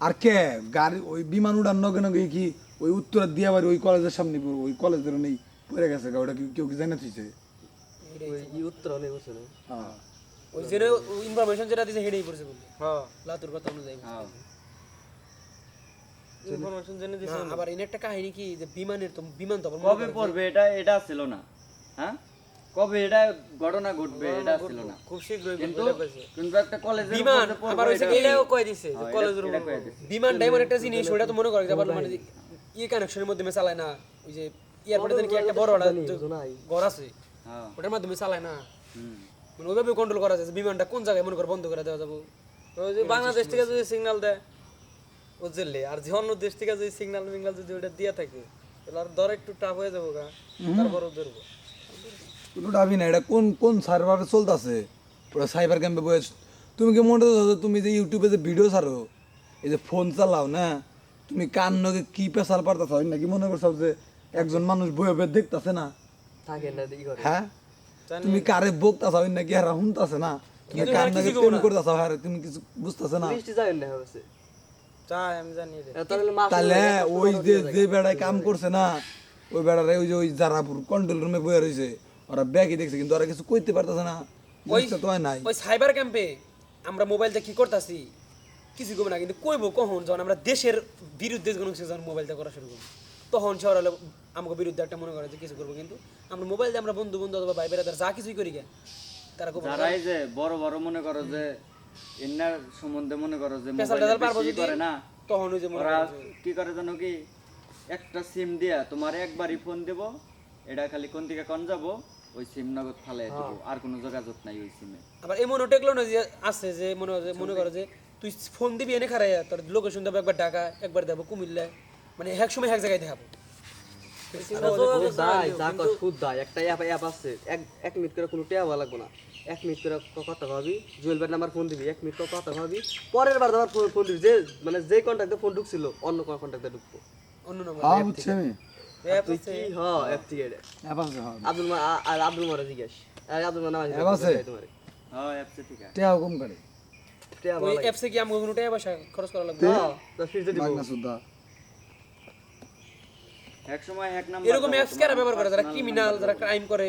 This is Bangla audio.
আর কে? গাড়ি ওই বিমান উড়ান নগে নগে কি ওই উত্তরা দিয়া বাড়ি ওই কলেজের সামনে ওই কলেজের নেই পড়ে গেছে গা, ওটা কি কেউ কি জানে তুইছে? ওই ই উত্তর হ্যাঁ। ওই যে ইনফরমেশন যেটা দিছে হেডেই পড়ছে বলে হ্যাঁ। লাতুর কথা অনুযায়ী ইনফরমেশন জেনে দিছে আবার এনে একটা কাহিনী কি যে বিমানের তো বিমান তো কবে পড়বে? এটা এটা ছিল না। হ্যাঁ? কবে এটা ঘটনা ঘটবে এটা ছিল না। খুব শীঘ্রই কিন্তু কিন্তু একটা কলেজের বিমান আবার হইছে কি এটাও কই দিছে যে কলেজের দিছে। বিমানটা একটা জিনিস ওটা তো মনে করে যে আবার মানে ই কানেকশনের মাধ্যমে চালায় না। ওই যে এয়ারপোর্টে যেন কি একটা বড় একটা ঘর আছে হ্যাঁ। ওটার মাধ্যমে চালায় না। মানে ওইভাবে কন্ট্রোল করা যায় যে বিমানটা কোন জায়গায় মনে করে বন্ধ করে দেওয়া যাব। ওই যে বাংলাদেশ থেকে যদি সিগন্যাল দেয় ও জেলে আর যে অন্য দেশ থেকে যদি সিগন্যাল মিগনাল যদি ওটা দিয়ে থাকে তাহলে আর দর একটু টাফ হয়ে যাব গা। তারপর ধরবো। কোনো ডাবি না এটা কোন কোন সার্ভারে চলতেছে? পুরো সাইবার ক্যাম্পে বয়স তুমি কি মনে করছ তুমি যে ইউটিউবে যে ভিডিও ছাড়ো এই যে ফোন চালাও না? তুমি কান নগে কি পেশাল পারতেছ? হয় নাকি মনে করছ যে একজন মানুষ বয়ে বয়ে দেখতেছে না। থাকে না ই করে। হ্যাঁ? তুমি কারে বকতাছ? হয় নাকি হারা শুনতাছে না। তুমি কান নগে প্রেম করতেছ হারে তুমি কিছু বুঝতেছে না। তাহলে ওই যে যে বেড়ায় কাম করছে না ওই বেড়ারে ওই যে ওই জারাপুর কন্ট্রোল রুমে বয়ে রয়েছে ওরা ব্যাগই দেখছে কিন্তু ওরা কিছু কইতে পারতেছে না। জিনিসটা তো হয় নাই। ওই সাইবার ক্যাম্পে আমরা মোবাইলটা কি করতেছি? কিছু করব না কিন্তু কইবো কখন যখন আমরা দেশের বিরুদ্ধে কোনো কিছু যখন মোবাইলটা করা শুরু করব। তখন সে ওরা আমাকে বিরুদ্ধে একটা মনে করে যে কিছু করব কিন্তু আমরা মোবাইল দিয়ে আমরা বন্ধু বন্ধু অথবা ভাই বেড়াদার যা কিছুই করি গে তারা খুব যারা যে বড় বড় মনে করো যে এনার সম্বন্ধে মনে করো যে মোবাইলে করে না তখন ওই যে ওরা কি করে জানো কি? একটা সিম দিয়া তোমার একবারই ফোন দেব এটা খালি কোন দিকে কোন যাব ওই সিম নগদ ফালাই হ্যাঁ। দেবো আর কোনো যোগাযোগ নাই ওই সিমে। আবার টেকনোলজি আছে যে মনে হয় মনে করো যে তুই ফোন দিবি এনে খারাই তোর লোকেশন দেবো একবার ঢাকা একবার দেবো কুমিল্লা মানে এক সময় এক জায়গায় দেখাবো। একটা অ্যাপ অ্যাপ আছে এক এক মিনিট করে কোনো টেয়া লাগবে না। এক মিনিট করে কথা ভাবি নাম্বার ফোন দিবি এক মিনিট কথা ভাবি। পরের বার ফোন দিবি যে মানে যে কন্ট্যাক্টে ফোন ঢুকছিল অন্য কোনো কন্ট্যাক্টে ঢুকবো। অন্য নম্বর হ্যাঁ হ্যাঁ আব্দুল মারা জিজ্ঞাস? তোমার। হ্যাঁ অ্যাপসে ঠিক আছে করে। ওই কি আমাকে কোনো টাকা পয়সা খরচ করা লাগবে। তো? ফিরতে দিব। বাগনা সুদ্ধা। এক সময় এক নাম্বার এরকম অ্যাপস কারা ব্যবহার করে যারা ক্রিমিনাল যারা ক্রাইম করে।